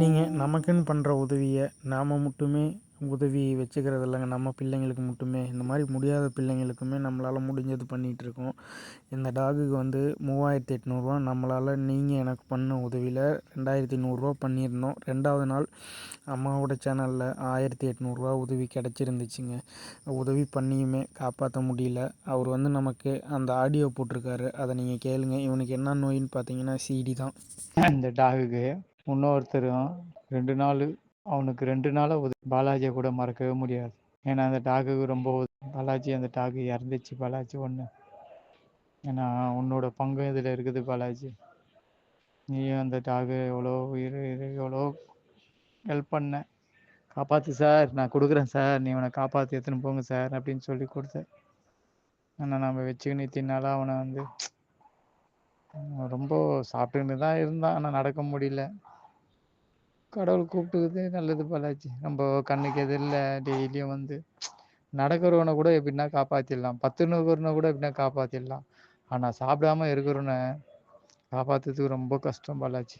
நீங்கள் நமக்குன்னு பண்ணுற உதவியை நாம் மட்டுமே உதவி வச்சுக்கிறது இல்லைங்க. நம்ம பிள்ளைங்களுக்கு மட்டுமே. இந்த மாதிரி முடியாத பிள்ளைங்களுக்குமே நம்மளால் முடிஞ்சது பண்ணிகிட்ருக்கோம் இந்த டாகுக்கு வந்து மூவாயிரத்தி எட்நூறுரூவா நம்மளால் நீங்கள் எனக்கு பண்ண உதவியில் ரெண்டாயிரத்தி நூறுரூவா பண்ணியிருந்தோம். ரெண்டாவது நாள் அம்மாவோட சேனலில் ஆயிரத்தி எட்நூறுரூவா உதவி கிடச்சிருந்துச்சிங்க. உதவி பண்ணியுமே காப்பாற்ற முடியல. அவர் வந்து நமக்கு அந்த ஆடியோ போட்டிருக்காரு. அதை நீங்கள் கேளுங்க. இவனுக்கு என்ன நோயின்னு பார்த்தீங்கன்னா சிடி தான். இந்த டாகுக்கு இன்னொருத்தரும் ரெண்டு நாள் அவனுக்கு ரெண்டு நாளாக உதவி பாலாஜியை கூட மறக்கவே முடியாது. ஏன்னா அந்த டாகுக்கு ரொம்ப பாலாஜி அந்த டாகு இறந்துச்சு. பாலாஜி ஒன்று ஏன்னா உன்னோட பங்கு இதில் இருக்குது பாலாஜி. நீயும் அந்த டாகு எவ்வளோ உயிர் எவ்வளோ ஹெல்ப் பண்ண. காப்பாற்று சார் நான் கொடுக்குறேன் சார் நீ அவனை காப்பாற்றி எடுத்துன்னு போங்க சார் அப்படின்னு சொல்லி கொடுத்தேன் ஆனால் நம்ம வச்சுக்கின்னு தின்னால அவனை வந்து ரொம்ப சாப்பிட்டுன்னு தான் இருந்தான். ஆனால் நடக்க முடியல. கடவுள் கூப்பிட்டுக்குது நல்லது பாலாஜி நம்ம கண்ணுக்கு எதிரில் டெய்லியும் வந்து நடக்கிறவனை கூட எப்படின்னா காப்பாற்றிடலாம் பத்து நூறுனா கூட எப்படின்னா காப்பாற்றிடலாம் ஆனால் சாப்பிடாம இருக்கிறவனை காப்பாற்றுறதுக்கு ரொம்ப கஷ்டம் பாலாஜி